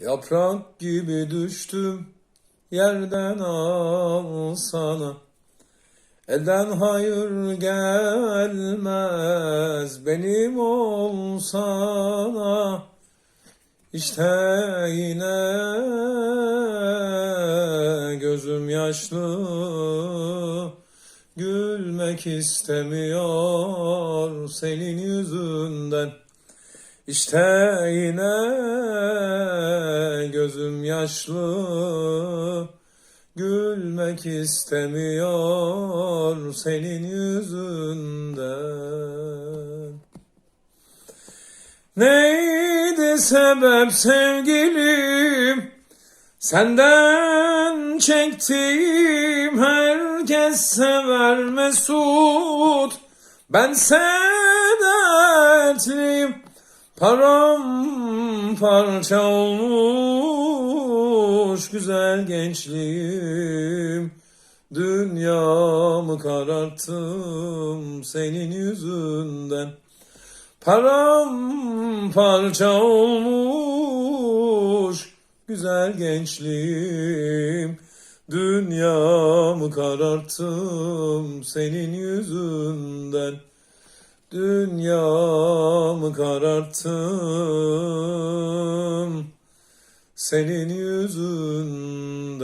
Yaprak gibi düştüm yerden alsana. Elden hayır gelmez benim olsana. İşte yine gözüm yaşlı Gülmek istemiyor senin yüzünden İşte yine yaşlı Gülmek istemiyor senin yüzünden. Neydi sebep sevgilim? Senden çektiğim herkes sever Mesut. Ben dertliyim Param parça olmuş güzel gençliğim Dünyamı kararttım senin yüzünden. Param parça olmuş güzel gençliğim Dünyamı kararttım senin yüzünden. Dünyamı kararttım senin yüzünden